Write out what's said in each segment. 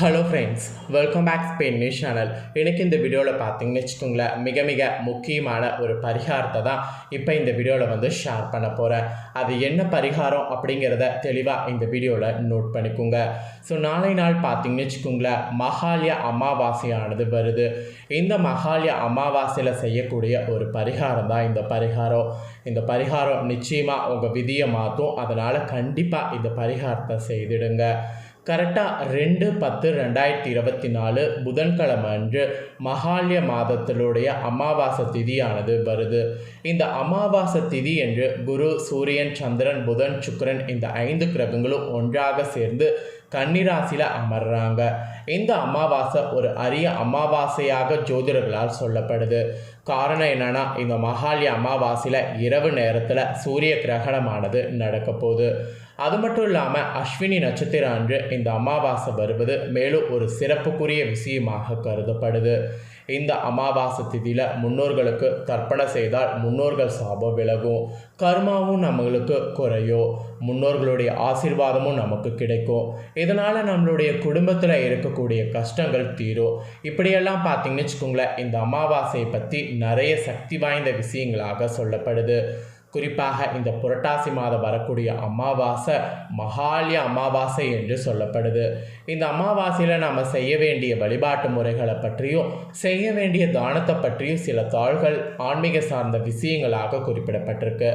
Hello friends welcome back Spain news channel எனக்கு இந்த வீடியோவில் பார்த்தீங்கன்னு வச்சுக்கோங்களேன் மிக மிக முக்கியமான ஒரு பரிகாரத்தை தான் இப்போ இந்த வீடியோவில் வந்து ஷேர் பண்ண போகிறேன் அது என்ன பரிகாரம் அப்படிங்கிறத தெளிவாக இந்த வீடியோவில் நோட் பண்ணிக்கோங்க. ஸோ நாளை நாள் பார்த்தீங்கன்னு வச்சுக்கோங்களேன் மகாலய அமாவாசையானது வருது. இந்த மகாலய அமாவாசையில் செய்யக்கூடிய ஒரு பரிகாரம் தான் இந்த பரிகாரம். இந்த பரிகாரம் நிச்சயமாக உங்கள் விதியை மாற்றும். அதனால் கண்டிப்பாக இந்த பரிகாரத்தை செய்திடுங்க. கரெக்டாக ரெண்டு பத்து ரெண்டாயிரத்தி இருபத்தி நாலு புதன்கிழமை அன்று மகாலய மாதத்தினுடைய அமாவாசை திதியானது வருது. இந்த அமாவாசை திதி என்று குரு சூரியன் சந்திரன் புதன் சுக்கரன் இந்த ஐந்து கிரகங்களும் ஒன்றாக சேர்ந்து கன்னிராசியில் அமர்றாங்க. இந்த அமாவாசை ஒரு அரிய அமாவாசையாக ஜோதிடர்களால் சொல்லப்படுது. காரணம் என்னன்னா இந்த மகாலய அமாவாசையில் இரவு நேரத்தில் சூரிய கிரகணமானது நடக்க போகுது அது மட்டும் இல்லாமல் அஸ்வினி நட்சத்திரம் அன்று இந்த அமாவாசை வருவது மேலும் ஒரு சிறப்புக்குரிய விஷயமாக கருதப்படுது. இந்த அமாவாசை திதியில் முன்னோர்களுக்கு தர்ப்பணம் செய்தால் முன்னோர்கள் சாபம் விலகும். கர்மாவும் நம்மளுக்கு குறையும். முன்னோர்களுடைய ஆசீர்வாதமும் நமக்கு கிடைக்கும். இதனால் நம்மளுடைய குடும்பத்தில் இருக்கக்கூடிய கஷ்டங்கள் தீரும். இப்படியெல்லாம் பார்த்தீங்கன்னு வச்சுக்கோங்களேன் இந்த அமாவாசையை பற்றி நிறைய சக்தி வாய்ந்த விஷயங்களாக சொல்லப்படுது. குறிப்பாக இந்த புரட்டாசி மாதம் வரக்கூடிய அமாவாசை மகாலய அமாவாசை என்று சொல்லப்படுது. இந்த அமாவாசையில் நாம் செய்ய வேண்டிய வழிபாட்டு முறைகளை பற்றியும் செய்ய வேண்டிய தானத்தை பற்றியும் சில தாள்கள் ஆன்மீக சார்ந்த விஷயங்களாக குறிப்பிடப்பட்டிருக்கு.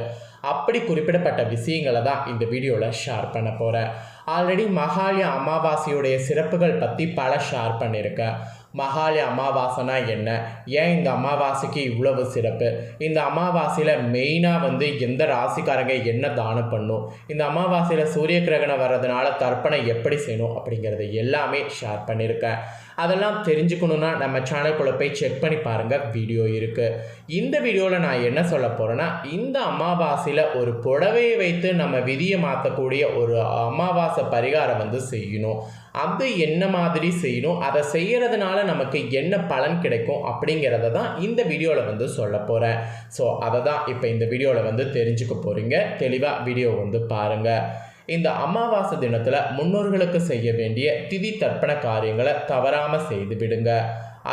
அப்படி குறிப்பிடப்பட்ட விஷயங்களை தான் இந்த வீடியோவில் ஷேர் பண்ண போகிறேன் ஆல்ரெடி மகாலய அமாவாசையுடைய சிறப்புகள் பற்றி பல ஷேர் பண்ணியிருக்கேன். மகாலய அமாவாசைனா என்ன? ஏன் இந்த அமாவாசைக்கு இவ்வளவு சிறப்பு? இந்த அமாவாசையில் மெயினாக வந்து எந்த ராசிக்காரங்க என்ன தானம் பண்ணும்? இந்த அமாவாசையில் சூரிய கிரகணம் வர்றதுனால தர்ப்பணை எப்படி செய்யணும் அப்படிங்கிறது எல்லாமே ஷேர் பண்ணியிருக்கேன். அதெல்லாம் தெரிஞ்சுக்கணுன்னா நம்ம சேனல்குள்ளே போய் செக் பண்ணி பாருங்கள் வீடியோ இருக்குது இந்த வீடியோவில் நான் என்ன சொல்ல போகிறேன்னா இந்த அமாவாசையில் ஒரு புடவையை வைத்து நம்ம விதியை மாற்றக்கூடிய ஒரு அமாவாசை பரிகாரம் வந்து செய்யணும். அது என்ன மாதிரி செய்யணும் அதை செய்கிறதுனால நமக்கு என்ன பலன் கிடைக்கும் அப்படிங்கிறத தான் இந்த வீடியோவில் வந்து சொல்ல போகிறேன் ஸோ அதை தான் இப்போ இந்த வீடியோவில் வந்து தெரிஞ்சுக்க போகிறீங்க தெளிவாக வீடியோ வந்து பாருங்கள் இந்த அமாவாசை தினத்தில் முன்னோர்களுக்கு செய்ய வேண்டிய திதி தர்ப்பண காரியங்களை தவறாமல் செய்து விடுங்க.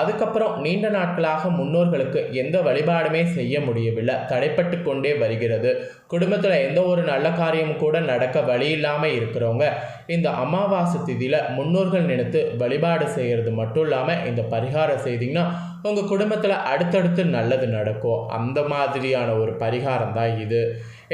அதுக்கப்புறம் நீண்ட நாட்களாக முன்னோர்களுக்கு எந்த வழிபாடுமே செய்ய முடியவில்லை. தடைப்பட்டு கொண்டே வருகிறது. குடும்பத்தில் எந்த ஒரு நல்ல காரியமும் கூட நடக்க வழி இல்லாமல் இருக்கிறவங்க இந்த அமாவாசை திதியில் முன்னோர்கள் நினைத்து வழிபாடு செய்கிறது மட்டும் இல்லாமல் இந்த பரிகாரம் செய்தீங்கன்னா உங்கள் குடும்பத்தில் அடுத்தடுத்து நல்லது நடக்கும். அந்த மாதிரியான ஒரு பரிகாரம் தான் இது.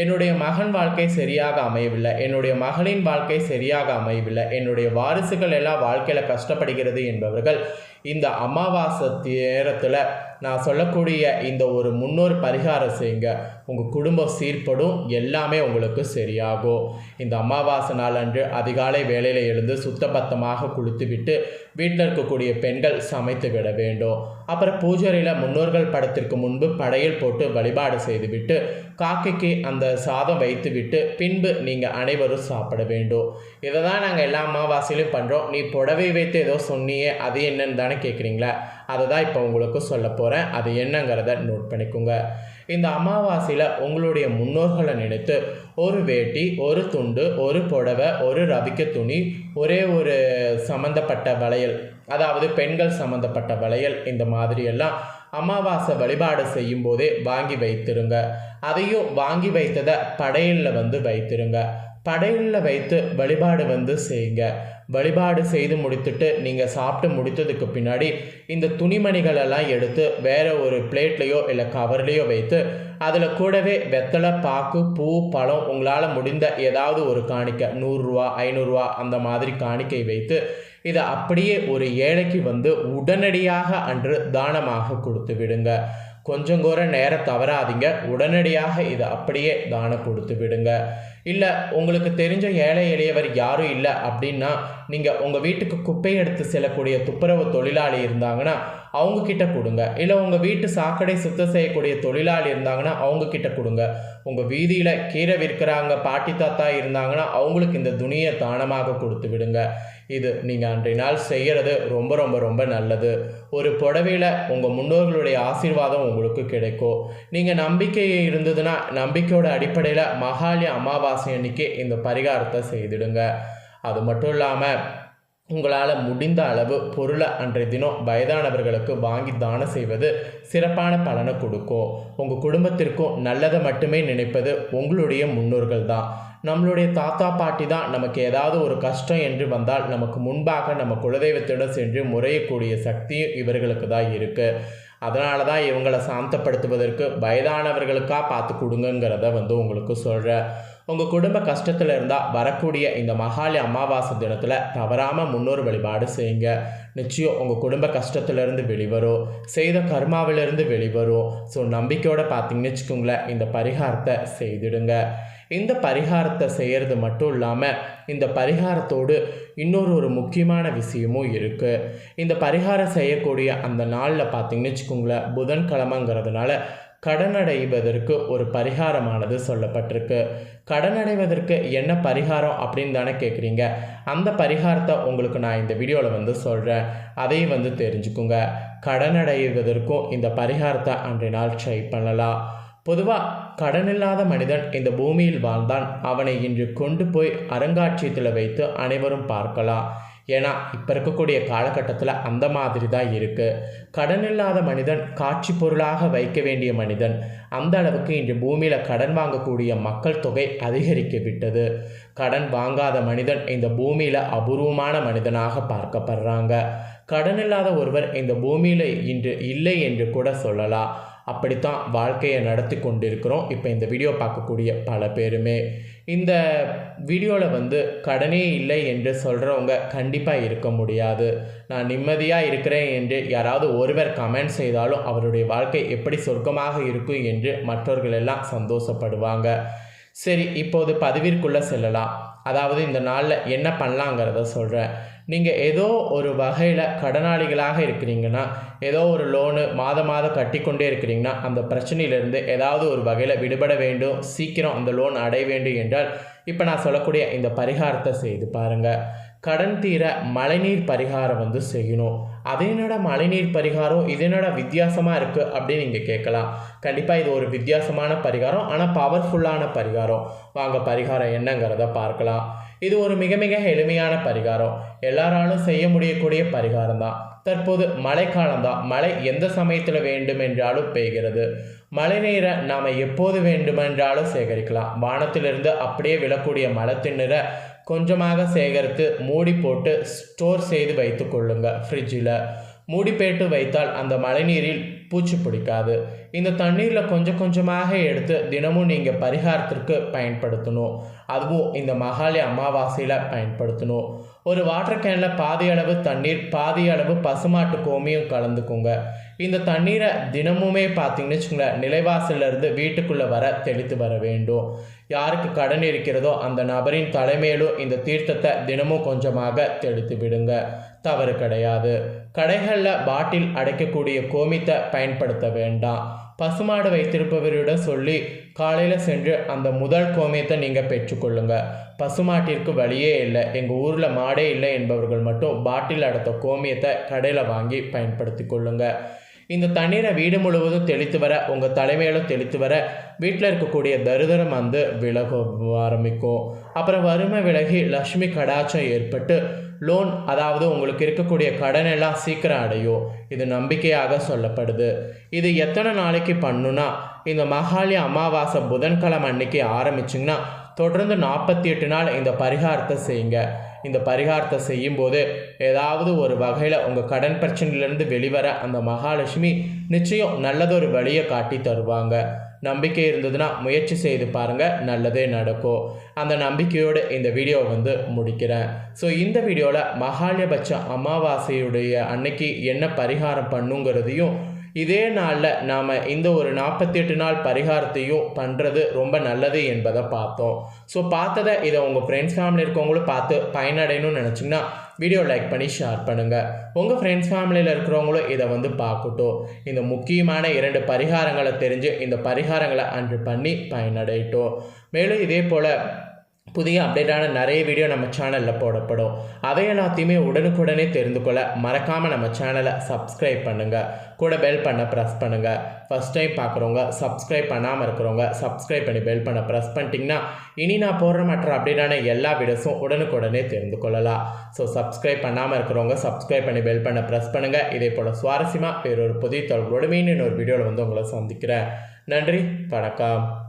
என்னுடைய மகன் வாழ்க்கை சரியாக அமையவில்லை. என்னுடைய மகளின் வாழ்க்கை சரியாக அமையவில்லை. என்னுடைய வாரிசுகள் எல்லாம் வாழ்க்கையில் கஷ்டப்படுகிறது என்பவர்கள் இந்த அமாவாசை நேரத்தில் நான் சொல்லக்கூடிய இந்த ஒரு முன்னோர் பரிகாரம் செய்யுங்க. உங்கள் குடும்பம் சீர்படும் எல்லாமே உங்களுக்கு சரியாகும். இந்த அமாவாசை நாள் அன்று அதிகாலை வேலையில் எழுந்து சுத்தபத்தமாக குளித்து விட்டு வீட்டில் இருக்கக்கூடிய பெண்கள் சமைத்து விட வேண்டும். அப்புறம் பூஜரையில் முன்னோர்கள் படத்திற்கு முன்பு படையல் போட்டு வழிபாடு செய்துவிட்டு காக்கைக்கு அந்த சாதம் வைத்து விட்டு பின்பு நீங்கள் அனைவரும் சாப்பிட வேண்டும். இதை தான் நாங்கள் எல்லா அமாவாசையிலும் பண்ணுறோம் நீ புடவை வைத்து ஏதோ சொன்னியே அது என்னன்னு தானே கேட்குறீங்களா அதை தான் இப்போ உங்களுக்கு சொல்ல போகிறேன் அது என்னங்கிறத நோட் பண்ணிக்கோங்க. இந்த அமாவாசையில் உங்களுடைய முன்னோர்களை நினைத்து ஒரு வேட்டி ஒரு துண்டு ஒரு புடவை ஒரு ரவிக்க துணி ஒரே ஒரு சம்மந்தப்பட்ட வளையல் அதாவது பெண்கள் சம்மந்தப்பட்ட வளையல் இந்த மாதிரியெல்லாம் அமாவாசை வழிபாடு செய்யும் போதே வாங்கி வைத்திருங்க. அதையும் வாங்கி வைத்ததை படையலில் வந்து வைத்திருங்க. படையலில் வைத்து வழிபாடு வந்து செய்யுங்க. வழிபாடு செய்து முடித்துட்டு நீங்கள் சாப்பிட்டு முடித்ததுக்கு பின்னாடி இந்த துணிமணிகளெல்லாம் எடுத்து வேறு ஒரு பிளேட்லேயோ இல்லை கவர்லேயோ வைத்து அதில் கூடவே வெத்தலை பாக்கு பூ பழம் உங்களால் முடிந்த ஏதாவது ஒரு காணிக்கை நூறுரூவா ஐநூறுரூவா அந்த மாதிரி காணிக்கை வைத்து இதை அப்படியே ஒரு ஏழைக்கு வந்து உடனடியாக அன்று தானமாக கொடுத்து விடுங்க. கொஞ்சம் கூட நேரம் தவறாதீங்க. உடனடியாக இதை அப்படியே தானம் கொடுத்து விடுங்க. இல்லை உங்களுக்கு தெரிஞ்ச ஏழை எளியவர் யாரும் இல்லை அப்படின்னா நீங்கள் உங்கள் வீட்டுக்கு குப்பை எடுத்து செல்லக்கூடிய துப்புரவு தொழிலாளி இருந்தாங்கன்னா அவங்கக்கிட்ட கொடுங்க. இல்லை உங்கள் வீட்டு சாக்கடை சுத்தம் செய்யக்கூடிய தொழிலாளி இருந்தாங்கன்னா அவங்கக்கிட்ட கொடுங்க. உங்கள் வீதியில் கீரை விற்கிறாங்க பாட்டி தாத்தா இருந்தாங்கன்னா அவங்களுக்கு இந்த துணியை தானமாக கொடுத்து விடுங்க. இது நீங்கள் அன்றைய நாள் செய்கிறது ரொம்ப ரொம்ப ரொம்ப நல்லது. ஒரு புடவையில் உங்கள் முன்னோர்களுடைய ஆசீர்வாதம் உங்களுக்கு கிடைக்கும். நீங்கள் நம்பிக்கை இருந்ததுன்னா நம்பிக்கையோட அடிப்படையில் மகாலய அமாவாசை அன்னைக்கு இந்த பரிகாரத்தை செய்திடுங்க. அது மட்டும் இல்லாமல் உங்களால் முடிந்த அளவு பொருளை அன்றைய தினம் வயதானவர்களுக்கு வாங்கி தானம் செய்வது சிறப்பான பலனை கொடுக்கும். உங்கள் குடும்பத்திற்கும் நல்லதை மட்டுமே நினைப்பது உங்களுடைய முன்னோர்கள் தான். நம்மளுடைய தாத்தா பாட்டி தான் நமக்கு ஏதாவது ஒரு கஷ்டம் என்று வந்தால் நமக்கு முன்பாக நம்ம குலதெய்வத்திடம் சென்று முறையக்கூடிய சக்தியும் இவர்களுக்கு தான் இருக்குது அதனால தான் இவங்களை சாந்தப்படுத்துவதற்கு வயதானவர்களுக்காக பார்த்து கொடுங்கங்கிறத வந்து உங்களுக்கு சொல்கிறேன் உங்கள் குடும்ப கஷ்டத்தில் இருந்தால் வரக்கூடிய இந்த மகாலி அமாவாசை தினத்தில் தவறாமல் முன்னோர் வழிபாடு செய்யுங்க. நிச்சயம் உங்கள் குடும்ப கஷ்டத்துலேருந்து வெளிவரும். செய்த கர்மாவிலிருந்து வெளிவரும். ஸோ நம்பிக்கையோடு பார்த்தீங்கன்னு வச்சுக்கோங்களேன் இந்த பரிகாரத்தை செய்திடுங்க. இந்த பரிகாரத்தை செய்கிறது மட்டும் இல்லாமல் இந்த பரிகாரத்தோடு இன்னொரு ஒரு முக்கியமான விஷயமும் இருக்குது இந்த பரிகாரம் செய்யக்கூடிய அந்த நாளில் பார்த்தீங்கன்னு வச்சுக்கோங்களேன் புதன்கிழமைங்கிறதுனால கடனடைவதற்கு ஒரு பரிகாரமானது சொல்லப்பட்டிருக்கு. கடனடைவதற்கு என்ன பரிகாரம் அப்படின்னு தானே கேட்குறீங்க அந்த பரிகாரத்தை உங்களுக்கு நான் இந்த வீடியோவில் வந்து சொல்கிறேன் அதையும் வந்து தெரிஞ்சுக்குங்க. கடனடைவதற்கும் இந்த பரிகாரத்தை அன்றைய நாள் ட்ரை பண்ணலாம். பொதுவாக கடனில்லாத மனிதன் இந்த பூமியில் வாழ்ந்தான். அவனை இன்று கொண்டு போய் அருங்காட்சியத்தில் வைத்து அனைவரும் பார்க்கலாம். ஏன்னா இப்போ இருக்கக்கூடிய காலகட்டத்தில் அந்த மாதிரி தான் இருக்குது கடன் இல்லாத மனிதன் காட்சி பொருளாக வைக்க வேண்டிய மனிதன். அந்த அளவுக்கு இன்று பூமியில் கடன் வாங்கக்கூடிய மக்கள் தொகை அதிகரிக்க விட்டது. கடன் வாங்காத மனிதன் இந்த பூமியில் அபூர்வமான மனிதனாக பார்க்கப்படுறாங்க. கடன் இல்லாத ஒருவர் இந்த பூமியில் இன்று இல்லை என்று கூட சொல்லலாம். அப்படித்தான் வாழ்க்கையை நடத்தி கொண்டிருக்கிறோம். இப்போ இந்த வீடியோ பார்க்கக்கூடிய பல பேருமே. இந்த வீடியோவில் வந்து கடனே இல்லை என்று சொல்கிறவங்க கண்டிப்பாக இருக்க முடியாது. நான் நிம்மதியாக இருக்கிறேன் என்று யாராவது ஒருவர் கமெண்ட் செய்தாலும் அவருடைய வாழ்க்கை எப்படி சொர்க்கமாக இருக்கும் என்று மற்றவர்கள் எல்லாம் சந்தோஷப்படுவாங்க. சரி இப்போது பதிவிற்குள்ளே செல்லலாம். அதாவது இந்த நாளில் என்ன பண்ணலாங்கிறத சொல்கிறேன் நீங்கள் ஏதோ ஒரு வகையில் கடனாளிகளாக இருக்கிறீங்கன்னா ஏதோ ஒரு லோனு மாதம் மாதம் கட்டிக்கொண்டே இருக்கிறீங்கன்னா அந்த பிரச்சனையிலேருந்து ஏதாவது ஒரு வகையில் விடுபட வேண்டும். சீக்கிரம் அந்த லோன் அடைய வேண்டும் என்றால் இப்போ நான் சொல்லக்கூடிய இந்த பரிகாரத்தை செய்து பாருங்கள் கடன் தீர மழைநீர் பரிகாரம் வந்து செய்யணும். அது என்னடா மழைநீர் பரிகாரம்? இது என்னடா வித்தியாசமாக இருக்குது அப்படின்னு நீங்கள் கேட்கலாம். கண்டிப்பாக இது ஒரு வித்தியாசமான பரிகாரம் ஆனால் பவர்ஃபுல்லான பரிகாரம். வாங்க பரிகாரம் என்னங்கிறத பார்க்கலாம். இது ஒரு மிக மிக எளிமையான பரிகாரம். எல்லாராலும் செய்ய முடியக்கூடிய பரிகாரம் தான் தற்போது மழைக்காலம் தான் மழை எந்த சமயத்தில் வேண்டும் என்றாலும் பெய்கிறது. மழை நீரை நாம் எப்போது வேண்டுமென்றாலும் சேகரிக்கலாம். வானத்திலிருந்து அப்படியே விழக்கூடிய மழை திண்ணரை கொஞ்சமாக சேகரித்து மூடி போட்டு ஸ்டோர் செய்து வைத்து கொள்ளுங்கள் ஃப்ரிட்ஜில் மூடி போட்டு வைத்தால் அந்த மழைநீரில் பூச்சி பிடிக்காது. இந்த தண்ணீரில் கொஞ்சம் கொஞ்சமாக எடுத்து தினமும் நீங்கள் பரிகாரத்திற்கு பயன்படுத்தணும். அதுவும் இந்த மகாலி அமாவாசையில் பயன்படுத்தணும். ஒரு வாட்டர் கேனில் பாதி அளவு தண்ணீர் பாதி அளவு பசுமாட்டு கோமியம் கலந்துக்குங்க. இந்த தண்ணீரை தினமுமே பார்த்தீங்கன்னு வச்சுக்கோங்களேன் நிலைவாசலிருந்து வீட்டுக்குள்ளே வர தெளித்து வர வேண்டும். யாருக்கு கடன் இருக்கிறதோ அந்த நபரின் தலைமையிலும் இந்த தீர்த்தத்தை தினமும் கொஞ்சமாக தெளித்து விடுங்க. தவறு கிடையாது. கடைகளில் பாட்டில் அடைக்கக்கூடிய கோமித்தை பயன்படுத்த வேண்டாம். பசுமாடு வைத்திருப்பவரிடம் சொல்லி காலையில் சென்று அந்த முதல் கோமியத்தை நீங்கள் பெற்றுக்கொள்ளுங்க. பசுமாட்டிற்கு வழியே இல்லை. எங்கள் ஊரில் மாடே இல்லை என்பவர்கள் மட்டும் பாட்டில் அடைத்த கோமியத்தை கடையில் வாங்கி பயன்படுத்தி கொள்ளுங்கள் இந்த தண்ணீரை வீடு முழுவதும் தெளித்து வர உங்கள் தலைமையிலும் தெளித்து வர வீட்டில் இருக்கக்கூடிய தரிதரம் வந்து விலக ஆரம்பிக்கும். அப்புறம் வறுமை விலகி லக்ஷ்மி கடாச்சம் ஏற்பட்டு லோன் அதாவது உங்களுக்கு இருக்கக்கூடிய கடன் எல்லாம் சீக்கிரம் அடையும். இது நம்பிக்கையாக சொல்லப்படுது. இது எத்தனை நாளைக்கு பண்ணுனா இந்த மகாலி அமாவாசை புதன்கிழமை அன்னைக்கு ஆரம்பிச்சிங்கன்னா தொடர்ந்து நாற்பத்தி எட்டு நாள் இந்த பரிகாரத்தை செய்யுங்க. இந்த பரிகாரத்தை செய்யும்போது ஏதாவது ஒரு வகையில் உங்கள் கடன் பிரச்சனையிலேருந்து வெளிவர அந்த மகாலட்சுமி நிச்சயம் நல்லதொரு வழியை காட்டி தருவாங்க. நம்பிக்கை இருந்ததுன்னா முயற்சி செய்து பாருங்கள் நல்லதே நடக்கும். அந்த நம்பிக்கையோடு இந்த வீடியோவை வந்து முடிக்கிறேன். ஸோ இந்த வீடியோவில் மகாலயபட்ச அமாவாசையுடைய அன்னைக்கு என்ன பரிகாரம் பண்ணுங்கிறதையும் இதே நாளில் நாம் இந்த ஒரு நாற்பத்தெட்டு நாள் பரிகாரத்தையும் பண்ணுறது ரொம்ப நல்லது என்பதை பார்த்தோம். ஸோ பார்த்ததை இதை உங்கள் ஃப்ரெண்ட்ஸ் ஃபேமிலி இருக்கவங்களும் பார்த்து பயனடையணும்னு நினச்சிங்கன்னா வீடியோ லைக் பண்ணி ஷேர் பண்ணுங்கள் உங்கள் ஃப்ரெண்ட்ஸ் ஃபேமிலியில் இருக்கிறவங்களும் இதை வந்து பார்க்கட்டும். இந்த முக்கியமான இரண்டு பரிகாரங்களை தெரிஞ்சு இந்த பரிகாரங்களை அன்று பண்ணி பயனடையட்டும். மேலும் இதே போல் புதிய அப்டேட்டான நிறைய வீடியோ நம்ம சேனலில் போடப்படும். அவை எல்லாத்தையுமே உடனுக்குடனே தெரிந்து கொள்ள மறக்காமல் நம்ம சேனலை சப்ஸ்கிரைப் பண்ணுங்கள் கூட பெல் பண்ண ப்ரெஸ் பண்ணுங்கள் ஃபஸ்ட் டைம் பார்க்குறவங்க சப்ஸ்கிரைப் பண்ணாமல் இருக்கிறவங்க சப்ஸ்கிரைப் பண்ணி பெல் பண்ண ப்ரெஸ் பண்ணிட்டீங்கன்னா இனி நான் போடுற மற்ற அப்டேட்டான எல்லா வீடியோஸும் உடனுக்குடனே தெரிந்து கொள்ளலாம். ஸோ சப்ஸ்கிரைப் பண்ணாமல் இருக்கிறவங்க சப்ஸ்கிரைப் பண்ணி பெல் பண்ண ப்ரெஸ் பண்ணுங்கள் இதே போல் சுவாரஸ்யமாக வேறொரு புதிய தொடர்போடு மீன் இன்னொரு வீடியோவில் வந்து உங்களை சந்திக்கிறேன். நன்றி வணக்கம்.